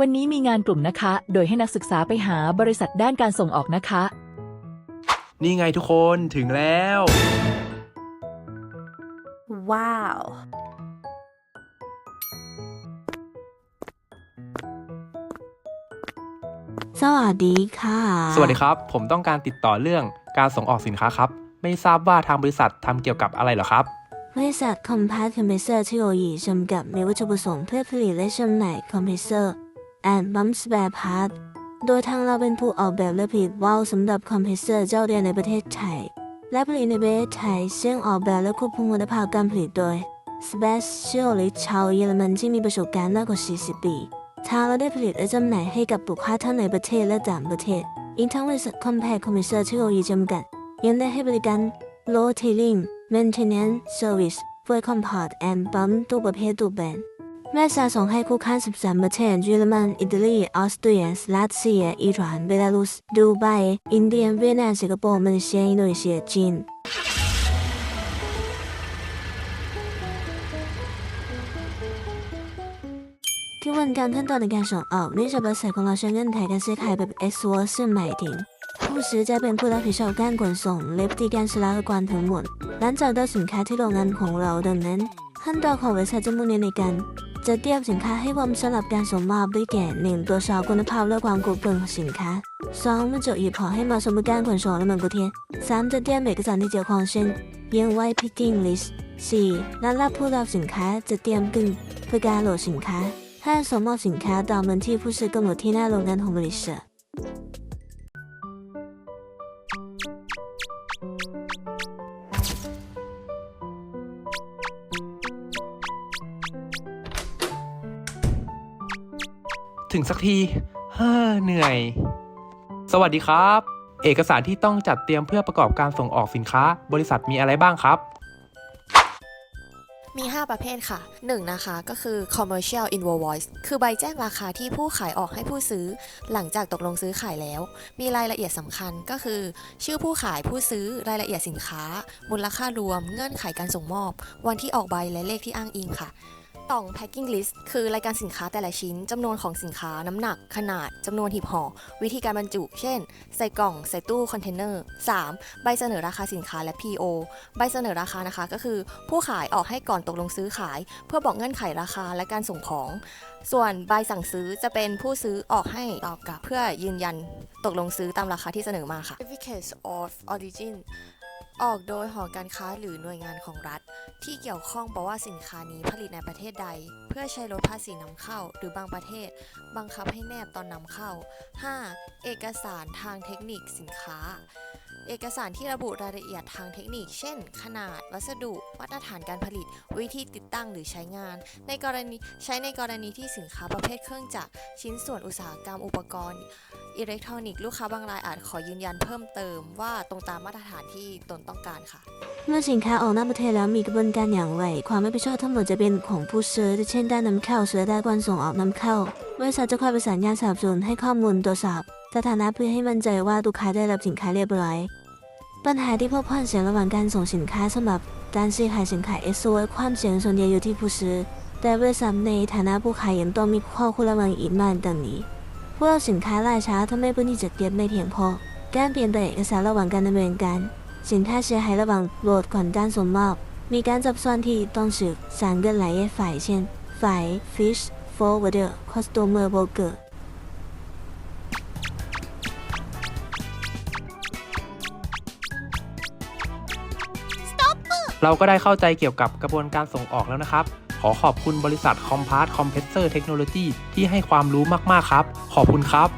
วันนี้มีงานกลุ่มนะคะ โดยให้นักศึกษาไปหาบริษัทด้านการส่งออกนะคะ นี่ไงทุกคนถึงแล้ว Wow. สวัสดีค่ะ สวัสดีครับ ผมต้องการติดต่อเรื่องการส่งออกสินค้าครับ ไม่ทราบว่าทางบริษัททำเกี่ยวกับอะไรเหรอครับ บริษัทคอมพาร์ตคอมเพรสเซอร์เทคโนโลยีจำกัดมีวัตถุประสงค์เพื่อผลิตและจำหน่ายคอมเพรสเซอร์ and pump spare part โดยทางเราเป็นผู้ออกแบบและผลิตวาล์วสำหรับคอมเพรสเซอร์เจ้าเดียวในประเทศไทย และผลิตในประเทศไทยซึ่งออกแบบและควบคุมคุณภาพการผลิตโดย Specialist ชาวเยอรมันที่มีประสบการณ์มากกว่า 40 ปี ทางเราได้ผลิตและจำหน่ายให้กับลูกค้าทั้งในประเทศและต่างประเทศ อีกทั้งบริษัท Compact Compressor เทคโนโลยีจำกัด ยังได้ให้บริการ Low Tailing Maintenance Service เพื่อ Comport and Pump ตู้ประเภทตู้แบนแม่สาส่งให้คู่ค้า13ประเทศเยอรมันอิตาลีออสเตรียรัสเซียอิหร่านเบลารุสดูไบอินเดียเวียดนามสิงคโปร์มาเลเซียอินโดนีเซียจีนที่วันการขั้นตอนในการส่งออกเนื่องจากบน ไขการซื้อขายแบบ X w o r ซึ่งหมายถึงผู้ซื้อจะเป็นผู้รับผิดชอบการขนส่งและปฏิการสลากกรทั้งหมดหลังจากได้สินค้าที่โรงงานของเราดังนั้นขั้นตอนของบริษัทจะมุ่งเน้นในการ จะเตรียมสินค้าให้พร้อมสำหรับการส่งมอบได้แก่หนึ่งตรวจสอบคุณภาพและความกรุบกรอบของสินค้าสองบรรจุหีบห่อให้เหมาะสมกับการขนส่งและเมือนกุเทียนสามจะเตรียมเอกสารที่เกี่ยวข้องเช่นยังไว้ picking list สี่นัดรับผู้รับสินค้าจะเตรียมกึ่งเพื่อการโหลดสินค้าห้าส่งมอบสินค้าตามวันที่ผู้ซื้อกำหนดที่หน้าโรงงานของบริษัท ถึงสักที เฮ้อเหนื่อย สวัสดีครับ เอกสารที่ต้องจัดเตรียมเพื่อประกอบการส่งออกสินค้า บริษัทมีอะไรบ้างครับ มี 5 ประเภทค่ะ 1 นะคะ ก็คือ commercial invoice คือใบแจ้งราคาที่ผู้ขายออกให้ผู้ซื้อ หลังจากตกลงซื้อขายแล้ว มีรายละเอียดสำคัญก็คือ ชื่อผู้ขายผู้ซื้อรายละเอียดสินค้า มูลค่ารวม เงื่อนไขการส่งมอบ วันที่ออกใบและเลขที่อ้างอิงค่ะ ต่อง packing list คือรายการสินค้าแต่ละชิ้นจำนวนของสินค้าน้ำหนัก ขนาดจำนวนหีบห่อ วิธีการบรรจุ เช่น ใส่กล่อง ใส่ตู้คอนเทนเนอร์ 3. ใบเสนอราคาสินค้าและ PO ใบเสนอราคานะคะก็คือ ผู้ขายออกให้ก่อนตกลงซื้อขาย เพื่อบอกเงื่อนไขราคาและการส่งของ ส่วนใบสั่งซื้อจะเป็นผู้ซื้อออกให้ตอบกลับ เพื่อยืนยันตกลงซื้อตามราคาที่เสนอมาค่ะ Certificate of Origin ออกโดยหอการค้าหรือหน่วยงานของรัฐ ที่เกี่ยวข้องบอกว่าสินค้านี้ผลิตในประเทศใด เพื่อใช้ลดภาษีนำเข้า หรือบางประเทศ บังคับให้แนบตอนนำเข้า 5. เอกสารทางเทคนิคสินค้า เอกสารที่ระบุรายละเอียดทางเทคนิค เช่น ขนาด วัสดุ มาตรฐานการผลิต วิธีติดตั้งหรือใช้งาน ในกรณีใช้ในกรณีที่สินค้าประเภทเครื่องจักร ชิ้นส่วนอุตสาหกรรมอุปกรณ์ อิเล็กทรอนิกส์ลูกค้าบางรายอาจขอยืนยันเพิ่มเติมว่าตรงตามมาตรฐานที่ตนต้องการค่ะ เมื่อสินค้าออกนอกประเทศแล้วมีกระบวนการอย่างไร ความรับผิดชอบทั้งหมดจะเป็นของผู้ซื้อเช่นด้านนำเข้าซื้อด้านการส่งออกนำเข้าบริษัทจะคอยประสานงานสนับสนุนให้ข้อมูลตรวจสอบ สถานะเพื่อให้มั่นใจว่าลูกค้าได้รับสินค้าเรียบร้อย ปัญหาที่พบความเสี่ยงระหว่างการส่งสินค้าสำหรับการซื้อขายสินค้าเอสโซความเสี่ยงส่วนใหญ่อยู่ที่ผู้ซื้อแต่บริษัทในฐานะผู้ขายยังต้องมีข้อควรระวังอีกมากดังนี้พวกสินค้าล่าช้าทำให้พื้นที่จัดเก็บไม่เพียงพอ การเปลี่ยนแปลงเอกสารระหว่างการดำเนินการ สินค้าเสียหายระหว่างโหลดก่อนการส่งมอบ มีการจับซ้อนที่ต้องสืบสารกันหลายฝ่ายเช่นฝ่าย fish forwarder customer broker เราก็ได้เข้าใจเกี่ยวกับกระบวนการส่งออกแล้วนะครับ ขอขอบคุณบริษัท c o m p a s Compressor Technology ที่ให้ความรู้มาก ๆ ครับ ขอบคุณครับ